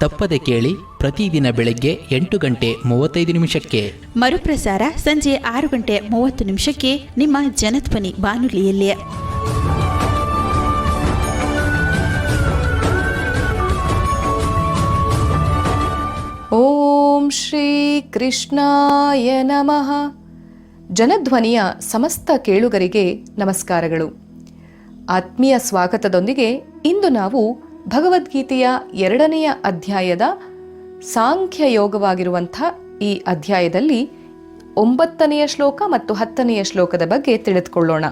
ತಪ್ಪದೆ ಕೇಳಿ ಪ್ರತಿದಿನ ಬೆಳಗ್ಗೆ ಎಂಟು ಗಂಟೆ ಮೂವತ್ತೈದು ನಿಮಿಷಕ್ಕೆ. ಮರುಪ್ರಸಾರ ಸಂಜೆ ಆರು ಗಂಟೆ ಮೂವತ್ತು ನಿಮಿಷಕ್ಕೆ ನಿಮ್ಮ ಜನಧ್ವನಿ ಬಾನುಲಿಯಲ್ಲಿ. ಓಂ ಶ್ರೀ ಕೃಷ್ಣಾಯ ನಮಃ. ಜನಧ್ವನಿಯ ಸಮಸ್ತ ಕೇಳುಗರಿಗೆ ನಮಸ್ಕಾರಗಳು. ಆತ್ಮೀಯ ಸ್ವಾಗತದೊಂದಿಗೆ ಇಂದು ನಾವು ಭಗವದ್ಗೀತೆಯ ಎರಡನೆಯ ಅಧ್ಯಾಯದ ಸಾಂಖ್ಯ ಯೋಗವಾಗಿರುವಂಥ ಈ ಅಧ್ಯಾಯದಲ್ಲಿ ಒಂಬತ್ತನೆಯ ಶ್ಲೋಕ ಮತ್ತು ಹತ್ತನೆಯ ಶ್ಲೋಕದ ಬಗ್ಗೆ ತಿಳಿದುಕೊಳ್ಳೋಣ.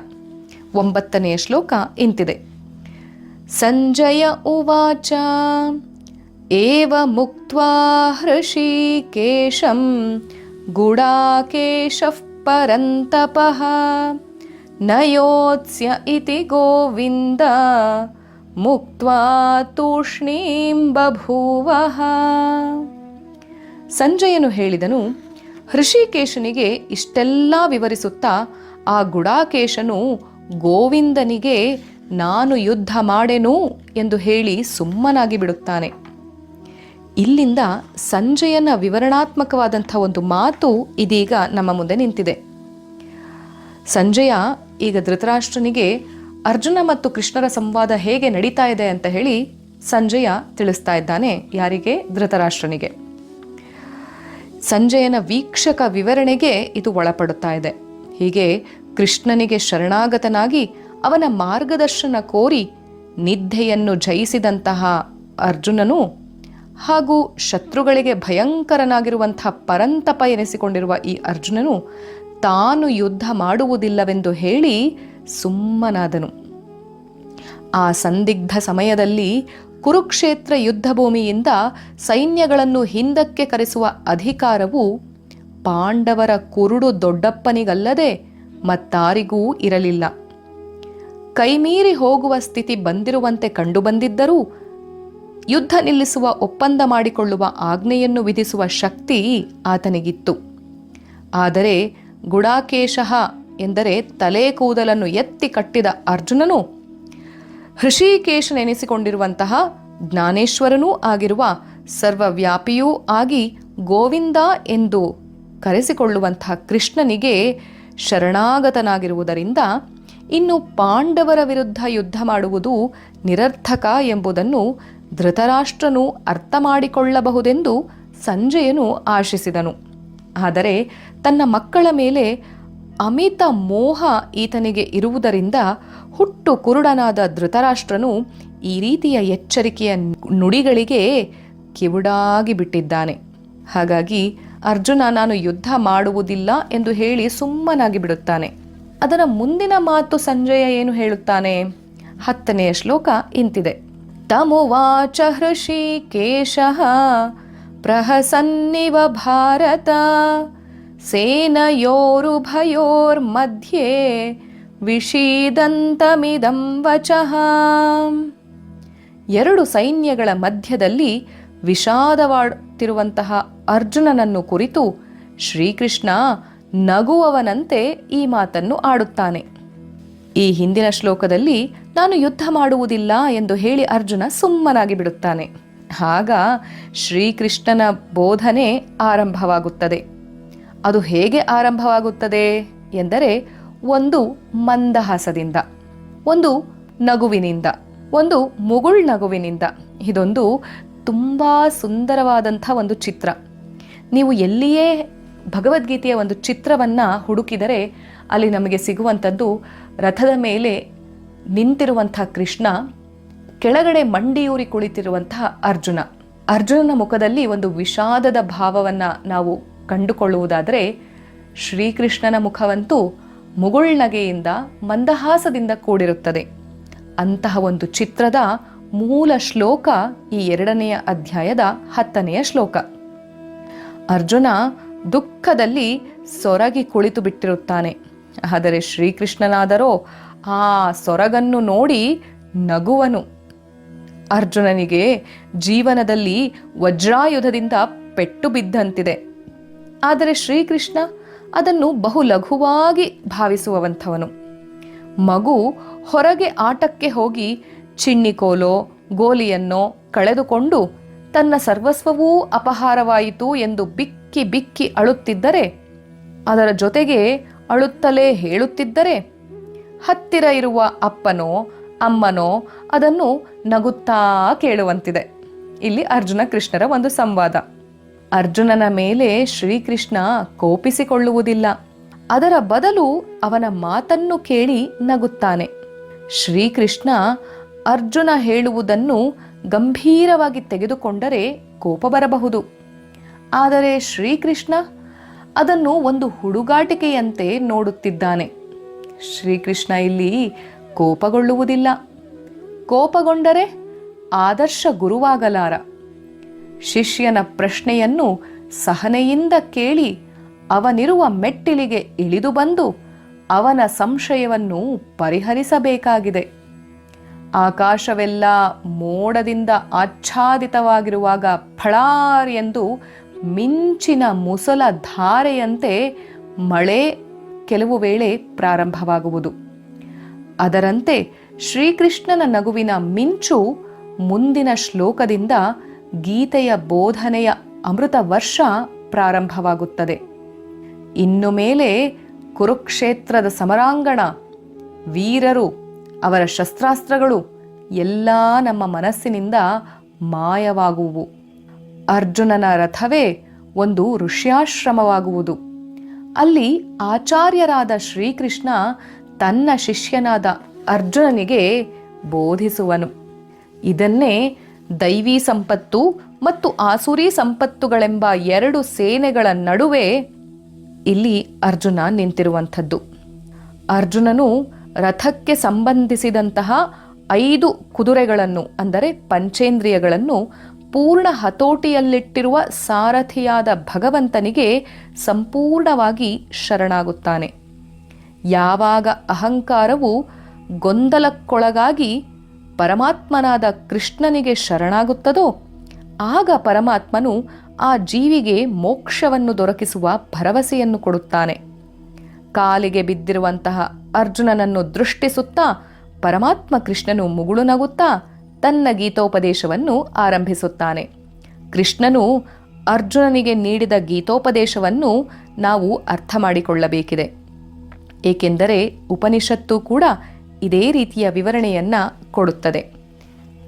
ಒಂಬತ್ತನೆಯ ಶ್ಲೋಕ ಇಂತಿದೆ. ಸಂಜಯ ಉವಾಚ, ಏವ ಮುಕ್ತ್ವಾ ಹೃಷೀಕೇಶಂ ಗುಡಾಕೇಶಃ ಪರಂತಪಃ ನ ಯೋತ್ಸ್ಯ ಇತಿ ಗೋವಿಂದ ಮುಕ್ತ್ವಾ ತೂಷ್ಣೀಂ ಸಂಜಯನು ಹೇಳಿದನು ಹೃಷಿಕೇಶನಿಗೆ ಇಷ್ಟೆಲ್ಲ ವಿವರಿಸುತ್ತಾ ಆ ಗುಡಾಕೇಶನು ಗೋವಿಂದನಿಗೆ ನಾನು ಯುದ್ಧ ಮಾಡೆನು ಎಂದು ಹೇಳಿ ಸುಮ್ಮನಾಗಿ ಬಿಡುತ್ತಾನೆ. ಇಲ್ಲಿಂದ ಸಂಜಯನ ವಿವರಣಾತ್ಮಕವಾದಂಥ ಒಂದು ಮಾತು ಇದೀಗ ನಮ್ಮ ಮುಂದೆ ನಿಂತಿದೆ. ಸಂಜಯ ಈಗ ಧೃತರಾಷ್ಟ್ರನಿಗೆ ಅರ್ಜುನ ಮತ್ತು ಕೃಷ್ಣರ ಸಂವಾದ ಹೇಗೆ ನಡೀತಾ ಇದೆ ಅಂತ ಹೇಳಿ ಸಂಜಯ ತಿಳಿಸ್ತಾ ಇದ್ದಾನೆ ಯಾರಿಗೆ? ಧೃತರಾಷ್ಟ್ರನಿಗೆ. ಸಂಜಯನ ವೀಕ್ಷಕ ವಿವರಣೆಗೆ ಇದು ಒಳಪಡುತ್ತಾ ಇದೆ. ಹೀಗೆ ಕೃಷ್ಣನಿಗೆ ಶರಣಾಗತನಾಗಿ ಅವನ ಮಾರ್ಗದರ್ಶನ ಕೋರಿ ನಿದ್ದೆಯನ್ನು ಜಯಿಸಿದಂತಹ ಅರ್ಜುನನು ಹಾಗೂ ಶತ್ರುಗಳಿಗೆ ಭಯಂಕರನಾಗಿರುವಂತಹ ಪರಂತಪ ಎನಿಸಿಕೊಂಡಿರುವ ಈ ಅರ್ಜುನನು ತಾನು ಯುದ್ಧ ಮಾಡುವುದಿಲ್ಲವೆಂದು ಹೇಳಿ ಸುಮ್ಮನಾದನು. ಆ ಸಂದಿಗ್ಧ ಸಮಯದಲ್ಲಿ ಕುರುಕ್ಷೇತ್ರ ಯುದ್ಧ ಭೂಮಿಯಿಂದ ಸೈನ್ಯಗಳನ್ನು ಹಿಂದಕ್ಕೆ ಕರೆಸುವ ಅಧಿಕಾರವು ಪಾಂಡವರ ಕುರುಡು ದೊಡ್ಡಪ್ಪನಿಗಲ್ಲದೆ ಮತ್ತಾರಿಗೂ ಇರಲಿಲ್ಲ. ಕೈಮೀರಿ ಹೋಗುವ ಸ್ಥಿತಿ ಬಂದಿರುವಂತೆ ಕಂಡುಬಂದಿದ್ದರೂ ಯುದ್ಧ ನಿಲ್ಲಿಸುವ ಒಪ್ಪಂದ ಮಾಡಿಕೊಳ್ಳುವ ಆಜ್ಞೆಯನ್ನು ವಿಧಿಸುವ ಶಕ್ತಿ ಆತನಿಗಿತ್ತು. ಆದರೆ ಗುಡಾಕೇಶಃ ಎಂದರೆ ತಲೆ ಕೂದಲನ್ನು ಎತ್ತಿ ಕಟ್ಟಿದ ಅರ್ಜುನನು. ಹೃಷಿಕೇಶನೆನಿಸಿಕೊಂಡಿರುವಂತಹ ಜ್ಞಾನೇಶ್ವರನೂ ಆಗಿರುವ ಸರ್ವವ್ಯಾಪಿಯೂ ಆಗಿ ಗೋವಿಂದ ಎಂದು ಕರೆಸಿಕೊಳ್ಳುವಂತಹ ಕೃಷ್ಣನಿಗೆ ಶರಣಾಗತನಾಗಿರುವುದರಿಂದ ಇನ್ನು ಪಾಂಡವರ ವಿರುದ್ಧ ಯುದ್ಧ ಮಾಡುವುದು ನಿರರ್ಥಕ ಎಂಬುದನ್ನು ಧೃತರಾಷ್ಟ್ರನು ಅರ್ಥ ಮಾಡಿಕೊಳ್ಳಬಹುದೆಂದು ಸಂಜಯನು ಆಶಿಸಿದನು. ಆದರೆ ತನ್ನ ಮಕ್ಕಳ ಮೇಲೆ ಅಮಿತ ಮೋಹ ಈತನಿಗೆ ಇರುವುದರಿಂದ ಹುಟ್ಟು ಕುರುಡನಾದ ಧೃತರಾಷ್ಟ್ರನು ಈ ರೀತಿಯ ಎಚ್ಚರಿಕೆಯ ನುಡಿಗಳಿಗೆ ಕಿವುಡಾಗಿ ಬಿಟ್ಟಿದ್ದಾನೆ. ಹಾಗಾಗಿ ಅರ್ಜುನ ನಾನು ಯುದ್ಧ ಮಾಡುವುದಿಲ್ಲ ಎಂದು ಹೇಳಿ ಸುಮ್ಮನಾಗಿ ಬಿಡುತ್ತಾನೆ. ಅದರ ಮುಂದಿನ ಮಾತು ಸಂಜಯ ಏನು ಹೇಳುತ್ತಾನೆ? ಹತ್ತನೆಯ ಶ್ಲೋಕ ಇಂತಿದೆ. ತಮುವಾಚ ಹೃಷಿಕೇಶಃ ಪ್ರಹಸನ್ನಿವ ಭಾರತ ಸೇನಯೋರುಭಯೋರ್ಮಧ್ಯೆ ವಿಷೀದಂತಮಿದಂ ವಚಃ. ಎರಡು ಸೈನ್ಯಗಳ ಮಧ್ಯದಲ್ಲಿ ವಿಷಾದವಾಡುತ್ತಿರುವಂತಹ ಅರ್ಜುನನನ್ನು ಕುರಿತು ಶ್ರೀಕೃಷ್ಣ ನಗುವವನಂತೆ ಈ ಮಾತನ್ನು ಆಡುತ್ತಾನೆ. ಈ ಹಿಂದಿನ ಶ್ಲೋಕದಲ್ಲಿ ನಾನು ಯುದ್ಧ ಮಾಡುವುದಿಲ್ಲ ಎಂದು ಹೇಳಿ ಅರ್ಜುನ ಸುಮ್ಮನಾಗಿ ಬಿಡುತ್ತಾನೆ. ಆಗ ಶ್ರೀಕೃಷ್ಣನ ಬೋಧನೆ ಆರಂಭವಾಗುತ್ತದೆ. ಅದು ಹೇಗೆ ಆರಂಭವಾಗುತ್ತದೆ ಎಂದರೆ ಒಂದು ಮಂದಹಾಸದಿಂದ, ಒಂದು ನಗುವಿನಿಂದ, ಒಂದು ಮುಗುಳ್ ನಗುವಿನಿಂದ. ಇದೊಂದು ತುಂಬ ಸುಂದರವಾದಂಥ ಒಂದು ಚಿತ್ರ. ನೀವು ಎಲ್ಲಿಯೇ ಭಗವದ್ಗೀತೆಯ ಒಂದು ಚಿತ್ರವನ್ನು ಹುಡುಕಿದರೆ ಅಲ್ಲಿ ನಮಗೆ ಸಿಗುವಂಥದ್ದು ರಥದ ಮೇಲೆ ನಿಂತಿರುವಂಥ ಕೃಷ್ಣ, ಕೆಳಗಡೆ ಮಂಡಿಯೂರಿ ಕುಳಿತಿರುವಂತಹ ಅರ್ಜುನ. ಅರ್ಜುನನ ಮುಖದಲ್ಲಿ ಒಂದು ವಿಷಾದದ ಭಾವವನ್ನು ನಾವು ಕಂಡುಕೊಳ್ಳುವುದಾದರೆ ಶ್ರೀಕೃಷ್ಣನ ಮುಖವಂತೂ ಮುಗುಳ್ನಗೆಯಿಂದ ಮಂದಹಾಸದಿಂದ ಕೂಡಿರುತ್ತದೆ. ಅಂತಹ ಒಂದು ಚಿತ್ರದ ಮೂಲ ಶ್ಲೋಕ ಈ ಎರಡನೆಯ ಅಧ್ಯಾಯದ ಹತ್ತನೆಯ ಶ್ಲೋಕ. ಅರ್ಜುನ ದುಃಖದಲ್ಲಿ ಸೊರಗಿ ಕುಳಿತು ಬಿಟ್ಟಿರುತ್ತಾನೆ. ಆದರೆ ಶ್ರೀಕೃಷ್ಣನಾದರೋ ಆ ಸೊರಗನ್ನು ನೋಡಿ ನಗುವನು. ಅರ್ಜುನನಿಗೆ ಜೀವನದಲ್ಲಿ ವಜ್ರಾಯುಧದಿಂದ ಪೆಟ್ಟು ಬಿದ್ದಂತಿದೆ. ಆದರೆ ಶ್ರೀಕೃಷ್ಣ ಅದನ್ನು ಬಹು ಲಘುವಾಗಿ ಭಾವಿಸುವವಂಥವನು. ಮಗು ಹೊರಗೆ ಆಟಕ್ಕೆ ಹೋಗಿ ಚಿಣ್ಣಿಕೋಲೋ ಗೋಲಿಯನ್ನೋ ಕಳೆದುಕೊಂಡು ತನ್ನ ಸರ್ವಸ್ವವೂ ಅಪಹಾರವಾಯಿತು ಎಂದು ಬಿಕ್ಕಿ ಬಿಕ್ಕಿ ಅಳುತ್ತಿದ್ದರೆ, ಅದರ ಜೊತೆಗೆ ಅಳುತ್ತಲೇ ಹೇಳುತ್ತಿದ್ದರೆ, ಹತ್ತಿರ ಇರುವ ಅಪ್ಪನೋ, ಅಮ್ಮನೋ ಅದನ್ನು ನಗುತ್ತಾ ಕೇಳುವಂತಿದೆ. ಇಲ್ಲಿ ಅರ್ಜುನ ಕೃಷ್ಣರ ಒಂದು ಸಂವಾದ. ಅರ್ಜುನನ ಮೇಲೆ ಶ್ರೀಕೃಷ್ಣ ಕೋಪಿಸಿಕೊಳ್ಳುವುದಿಲ್ಲ. ಅದರ ಬದಲು ಅವನ ಮಾತನ್ನು ಕೇಳಿ ನಗುತ್ತಾನೆ. ಶ್ರೀಕೃಷ್ಣ ಅರ್ಜುನ ಹೇಳುವುದನ್ನು ಗಂಭೀರವಾಗಿ ತೆಗೆದುಕೊಂಡರೆ ಕೋಪ ಬರಬಹುದು. ಆದರೆ ಶ್ರೀಕೃಷ್ಣ ಅದನ್ನು ಒಂದು ಹುಡುಗಾಟಿಕೆಯಂತೆ ನೋಡುತ್ತಿದ್ದಾನೆ. ಶ್ರೀಕೃಷ್ಣ ಇಲ್ಲಿ ಕೋಪಗೊಳ್ಳುವುದಿಲ್ಲ. ಕೋಪಗೊಂಡರೆ ಆದರ್ಶ ಗುರುವಾಗಲಾರ. ಶಿಷ್ಯನ ಪ್ರಶ್ನೆಯನ್ನು ಸಹನೆಯಿಂದ ಕೇಳಿ ಅವನಿರುವ ಮೆಟ್ಟಿಲಿಗೆ ಇಳಿದು ಬಂದು ಅವನ ಸಂಶಯವನ್ನು ಪರಿಹರಿಸಬೇಕಾಗಿದೆ. ಆಕಾಶವೆಲ್ಲ ಮೋಡದಿಂದ ಆಚ್ಛಾದಿತವಾಗಿರುವಾಗ ಫಳಾರ್ ಎಂದು ಮಿಂಚಿನ ಮುಸಲ ಧಾರೆಯಂತೆ ಮಳೆ ಕೆಲವು ವೇಳೆ ಪ್ರಾರಂಭವಾಗುವುದು. ಅದರಂತೆ ಶ್ರೀಕೃಷ್ಣನ ನಗುವಿನ ಮಿಂಚು ಮುಂದಿನ ಶ್ಲೋಕದಿಂದ ಗೀತೆಯ ಬೋಧನೆಯ ಅಮೃತ ವರ್ಷ ಪ್ರಾರಂಭವಾಗುತ್ತದೆ. ಇನ್ನು ಮೇಲೆ ಕುರುಕ್ಷೇತ್ರದ ಸಮರಾಂಗಣ, ವೀರರು, ಅವರ ಶಸ್ತ್ರಾಸ್ತ್ರಗಳು ಎಲ್ಲ ನಮ್ಮ ಮನಸ್ಸಿನಿಂದ ಮಾಯವಾಗುವು. ಅರ್ಜುನನ ರಥವೇ ಒಂದು ಋಷ್ಯಾಶ್ರಮವಾಗುವುದು. ಅಲ್ಲಿ ಆಚಾರ್ಯರಾದ ಶ್ರೀಕೃಷ್ಣ ತನ್ನ ಶಿಷ್ಯನಾದ ಅರ್ಜುನನಿಗೆ ಬೋಧಿಸುವನು. ಇದನ್ನೇ ದೈವಿ ಸಂಪತ್ತು ಮತ್ತು ಆಸುರಿ ಸಂಪತ್ತುಗಳೆಂಬ ಎರಡು ಸೇನೆಗಳ ನಡುವೆ ಇಲ್ಲಿ ಅರ್ಜುನ ನಿಂತಿರುವಂಥದ್ದು. ಅರ್ಜುನನು ರಥಕ್ಕೆ ಸಂಬಂಧಿಸಿದಂತಹ ಐದು ಕುದುರೆಗಳನ್ನು, ಅಂದರೆ ಪಂಚೇಂದ್ರಿಯಗಳನ್ನು, ಪೂರ್ಣ ಹತೋಟಿಯಲ್ಲಿಟ್ಟಿರುವ ಸಾರಥಿಯಾದ ಭಗವಂತನಿಗೆ ಸಂಪೂರ್ಣವಾಗಿ ಶರಣಾಗುತ್ತಾನೆ. ಯಾವಾಗ ಅಹಂಕಾರವು ಗೊಂದಲಕ್ಕೊಳಗಾಗಿ ಪರಮಾತ್ಮನಾದ ಕೃಷ್ಣನಿಗೆ ಶರಣಾಗುತ್ತದೋ, ಆಗ ಪರಮಾತ್ಮನು ಆ ಜೀವಿಗೆ ಮೋಕ್ಷವನ್ನು ದೊರಕಿಸುವ ಭರವಸೆಯನ್ನು ಕೊಡುತ್ತಾನೆ. ಕಾಲಿಗೆ ಬಿದ್ದಿರುವಂತಹ ಅರ್ಜುನನನ್ನು ದೃಷ್ಟಿಸುತ್ತಾ ಪರಮಾತ್ಮ ಕೃಷ್ಣನು ಮುಗುಳು ನಗುತ್ತಾ ತನ್ನ ಗೀತೋಪದೇಶವನ್ನು ಆರಂಭಿಸುತ್ತಾನೆ. ಕೃಷ್ಣನು ಅರ್ಜುನನಿಗೆ ನೀಡಿದ ಗೀತೋಪದೇಶವನ್ನು ನಾವು ಅರ್ಥ ಮಾಡಿಕೊಳ್ಳಬೇಕಿದೆ. ಏಕೆಂದರೆ ಉಪನಿಷತ್ತು ಕೂಡ ಇದೇ ರೀತಿಯ ವಿವರಣೆಯನ್ನು ಕೊಡುತ್ತದೆ.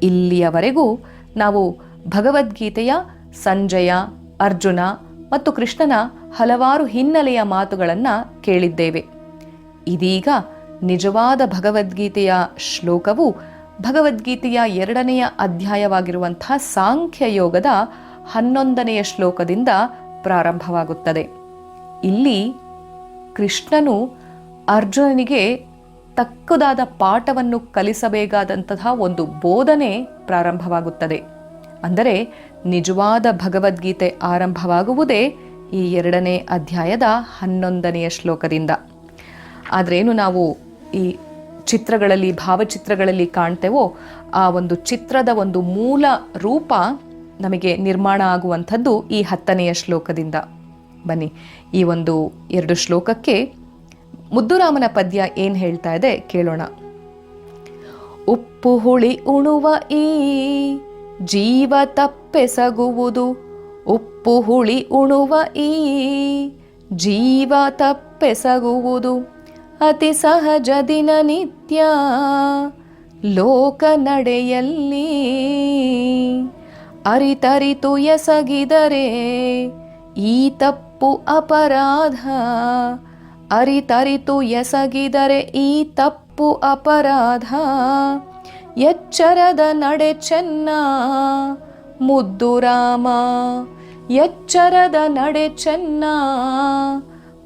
ಇಲ್ಲಿಯವರೆಗೂ ನಾವು ಭಗವದ್ಗೀತೆಯ ಸಂಜಯ, ಅರ್ಜುನ ಮತ್ತು ಕೃಷ್ಣನ ಹಲವಾರು ಹಿನ್ನೆಲೆಯ ಮಾತುಗಳನ್ನು ಕೇಳಿದ್ದೇವೆ. ಇದೀಗ ನಿಜವಾದ ಭಗವದ್ಗೀತೆಯ ಶ್ಲೋಕವು ಭಗವದ್ಗೀತೆಯ ಎರಡನೆಯ ಅಧ್ಯಾಯವಾಗಿರುವಂತಹ ಸಾಂಖ್ಯಯೋಗದ ಹನ್ನೊಂದನೆಯ ಶ್ಲೋಕದಿಂದ ಪ್ರಾರಂಭವಾಗುತ್ತದೆ. ಇಲ್ಲಿ ಕೃಷ್ಣನು ಅರ್ಜುನನಿಗೆ ತಕ್ಕದಾದ ಪಾಠವನ್ನು ಕಲಿಸಬೇಕಾದಂತಹ ಒಂದು ಬೋಧನೆ ಪ್ರಾರಂಭವಾಗುತ್ತದೆ. ಅಂದರೆ ನಿಜವಾದ ಭಗವದ್ಗೀತೆ ಆರಂಭವಾಗುವುದೇ ಈ ಎರಡನೇ ಅಧ್ಯಾಯದ ಹನ್ನೊಂದನೆಯ ಶ್ಲೋಕದಿಂದ. ಆದ್ರೇನು ನಾವು ಈ ಚಿತ್ರಗಳಲ್ಲಿ, ಭಾವಚಿತ್ರಗಳಲ್ಲಿ ಕಾಣ್ತೇವೋ ಆ ಒಂದು ಚಿತ್ರದ ಒಂದು ಮೂಲ ರೂಪ ನಮಗೆ ನಿರ್ಮಾಣ ಆಗುವಂಥದ್ದು ಈ ಹತ್ತನೆಯ ಶ್ಲೋಕದಿಂದ. ಬನ್ನಿ, ಈ ಒಂದು ಎರಡು ಶ್ಲೋಕಕ್ಕೆ ಮುದ್ದುರಾಮನ ಪದ್ಯ ಏನು ಹೇಳ್ತಾ ಇದೆ ಕೇಳೋಣ. ಉಪ್ಪು ಹುಳಿ ಉಣುವ ಈ ಜೀವ ತಪ್ಪೆಸಗುವುದು ಉಪ್ಪು ಹುಳಿ ಉಣುವ ಈ ಜೀವ ತಪ್ಪೆಸಗುವುದು ಅತಿ ಸಹಜ ದಿನ ನಿತ್ಯ ಲೋಕ ನಡೆಯಲ್ಲಿ ಅರಿತರಿತು ಎಸಗಿದರೆ ಈ ತಪ್ಪು ಅಪರಾಧ ಅರಿತರಿತು ಎಸಗಿದರೆ ಈ ತಪ್ಪು ಅಪರಾಧ. ಎಚ್ಚರದ ನಡೆ ಚೆನ್ನ. ಮುದ್ದು ರಾಮ, ಎಚ್ಚರದ ನಡೆ ಚೆನ್ನ.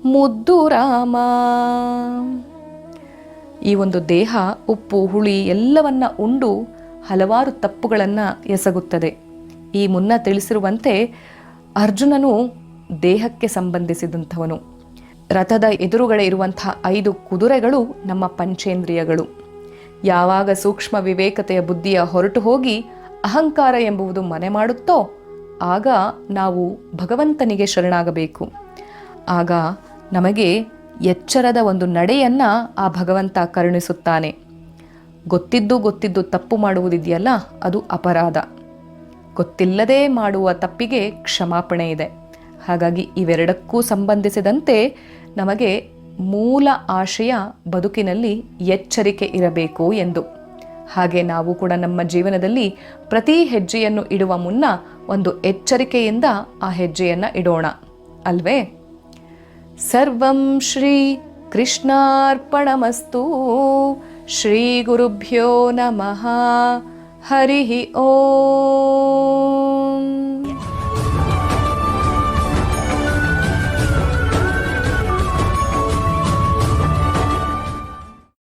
ಮುದ್ದು ರಾಮ. ಈ ಒಂದು ದೇಹ, ಉಪ್ಪು, ಹುಳಿ ಎಲ್ಲವನ್ನ ಉಂಡು ಹಲವಾರು ತಪ್ಪುಗಳನ್ನು ಎಸಗುತ್ತದೆ. ಈ ಮುನ್ನ ತಿಳಿಸಿರುವಂತೆ ಅರ್ಜುನನು ದೇಹಕ್ಕೆ ಸಂಬಂಧಿಸಿದಂಥವನು. ರಥದ ಎದುರುಗಡೆ ಇರುವಂತಹ ಐದು ಕುದುರೆಗಳು ನಮ್ಮ ಪಂಚೇಂದ್ರಿಯಗಳು. ಯಾವಾಗ ಸೂಕ್ಷ್ಮ ವಿವೇಕತೆಯ ಬುದ್ಧಿಯ ಹೊರಟು ಹೋಗಿ ಅಹಂಕಾರ ಎಂಬುವುದು ಮನೆ ಮಾಡುತ್ತೋ, ಆಗ ನಾವು ಭಗವಂತನಿಗೆ ಶರಣಾಗಬೇಕು. ಆಗ ನಮಗೆ ಎಚ್ಚರದ ಒಂದು ನಡೆಯನ್ನ ಆ ಭಗವಂತ ಕರುಣಿಸುತ್ತಾನೆ. ಗೊತ್ತಿದ್ದು ಗೊತ್ತಿದ್ದು ತಪ್ಪು ಮಾಡುವುದಿದೆಯಲ್ಲ, ಅದು ಅಪರಾಧ. ಗೊತ್ತಿಲ್ಲದೆ ಮಾಡುವ ತಪ್ಪಿಗೆ ಕ್ಷಮಾಪಣೆ ಇದೆ. ಹಾಗಾಗಿ ಇವೆರಡಕ್ಕೂ ಸಂಬಂಧಿಸಿದಂತೆ ನಮಗೆ ಮೂಲ ಆಶಯ ಬದುಕಿನಲ್ಲಿ ಎಚ್ಚರಿಕೆ ಇರಬೇಕು ಎಂದು. ಹಾಗೆ ನಾವು ಕೂಡ ನಮ್ಮ ಜೀವನದಲ್ಲಿ ಪ್ರತಿ ಹೆಜ್ಜೆಯನ್ನು ಇಡುವ ಮುನ್ನ ಒಂದು ಎಚ್ಚರಿಕೆಯಿಂದ ಆ ಹೆಜ್ಜೆಯನ್ನು ಇಡೋಣ. ಅಲ್ವೇ? ಸರ್ವಂ ಶ್ರೀ ಕೃಷ್ಣಾರ್ಪಣಮಸ್ತು. ಶ್ರೀ ಗುರುಭ್ಯೋ ನಮಃ. ಹರಿ ಓಂ.